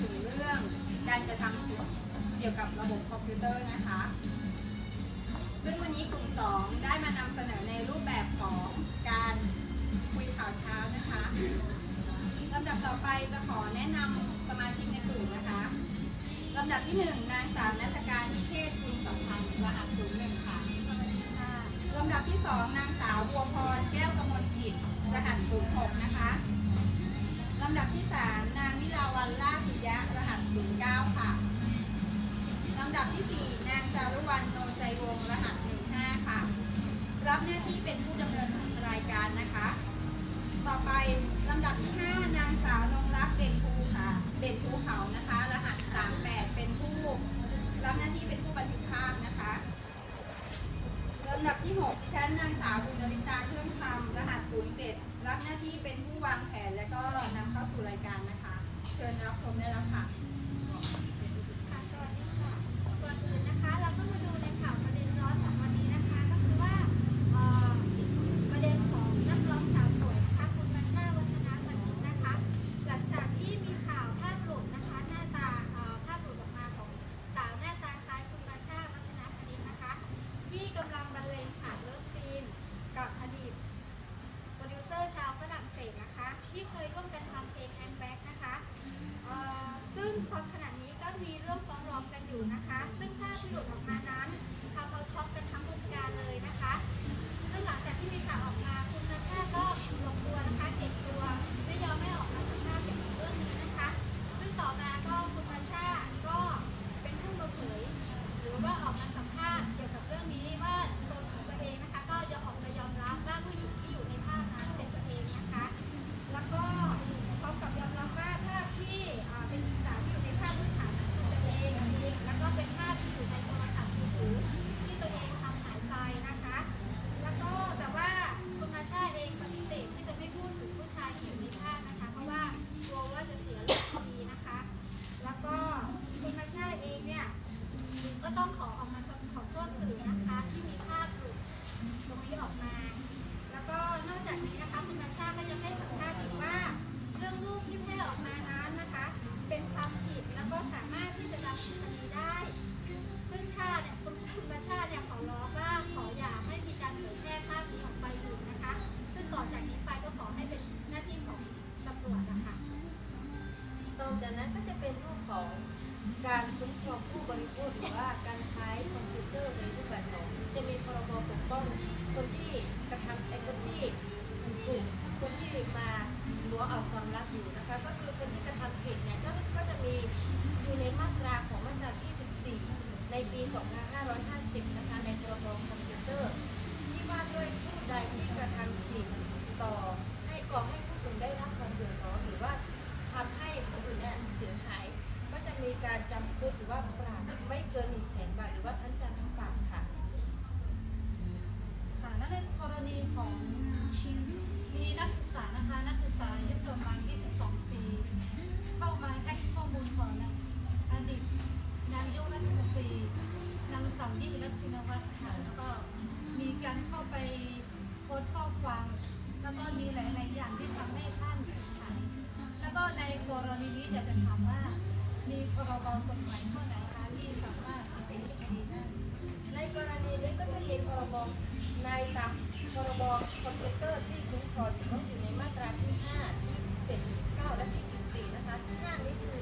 ถึงเรื่องการกระทำส่วเกี่ยวกับระบบคอมพิวเตอร์นะคะ ซึ่งวันนี้กลุ่มสองได้มานำเสนอในรูปแบบของการคุยข่าวเช้านะคะลำดับต่อไปจะขอแนะนำสมาชิกในกลุ่มนะคะลำดับที่หนึ่งนางสาวนัฐการพิเชษคุณสัมพันธ์รหัสศูนย์หนึ่งค่ะลำดับที่สองนางสาวบัวพรแก้วกมลจิตรหัสศูนย์หกนะคะำดับที่ 3 นางวิลาวันลาสุยะรหัส 09 ค่ะ ลำดับที่ 4 นางจารุวรรณโนใจวงศ์รหัส 15 ค่ะ รับหน้าที่เป็นผู้ดำเนินรายการนะคะ ต่อไปลำดับที่ 5 นางสาวนงรักเด่นภูค่ะเด่นภูเขานะคะ รหัส 38 เป็นผู้รับหน้าที่เป็นผู้บันทึกภาพนะคะลำดับที่ 6 ดิฉันนางสาวบุญนริตาเครื่องคำรหัส 07 รับหน้าที่เป็นผู้วางแผนและก็ เชิญรับชมได้แล้วค่ะค่ะสวัสดีค่ะก่อนอื่นนะคะ เราก็มาดูในข่าวประเด็นร้อนของวันนี้นะคะ ก็คือว่าเอ่อประเด็นของนักร้องสาวสวยนะคะคุณมาชาวัฒนาบัณฑิตนะคะ หลังจากที่มีข่าวภาพหลุดนะคะ หน้าตาเอ่อภาพหลุดออกมาของสาวหน้าตาคล้ายคุณมาชาวัฒนาบัณฑิตนะคะ ที่กำลังบรรเลงฉากเลิฟซีนกับอดีตโปรดิวเซอร์ชาวฝรั่งเศสนะคะ ที่เคยร่วมกันทำเพลงแอนแบ็กนะคะเอ่ อซึ่งตอนขณะนี้ก็มีเรื่องฟ้องร้องกันอยู่นะคะ ซึ่งถ้าหลุดออกมานั้นทำเอาช็อกกัน ต่อจากนั้นก็จะเป็นรูปของการคุ้มครองผู้บริโภคหรือว่าการใช้คอมพิวเตอร์ในรูปแบบของจะมีพรบปกป้องคนที่กระทำไอ้คนที่ถูกคนที่มาล้วงเอาความลับอยู่นะคะ ก็คือคนที่กระทำผิดเนี่ยก็ก็จะมีอยู่ในมาตราของมาตราที่ 14 ในปี 2550 นะคะในพรบคอมพิวเตอร์ ที่ว่าด้วยผู้ใดที่กระทำผิดต่อให้ก่อให้ผู้อื่นได้รับความเดือดร้อนหรือว่าทำให้ผู้อื่นเนี่ยเสียหาย ก็ จำคุกหรือว่าปรับไม่เกินหนึ่งแสนบาทหรือว่าทั้งจำทั้งปรับค่ะ ค่ะและในกรณีของมีนักศึกษานะคะนักศึกษาอายุประมาณ 22 ปี เข้ามาให้ข้อมูลของอดีตนายกรัฐมนตรีนางสาวยิ่งรักชินวัตรค่ะแล้วก็มีการเข้าไปโพสต์ข้อความแล้วก็มีหลาย ๆ อย่างที่ทำให้ท่านเสียหายแล้วก็ในกรณีนี้อยากจะถามว่า มีพรบกฎหมายข้อไหนคะที่สามารถเอาผิดคดีได้ในกรณีนี้ก็จะมีพรบในตามพรบคอมพิวเตอร์ที่คุ้มครองอยู่ก็อยู่ในมาตราที่5ที่7 9และที่14นะคะที่5นี้คือ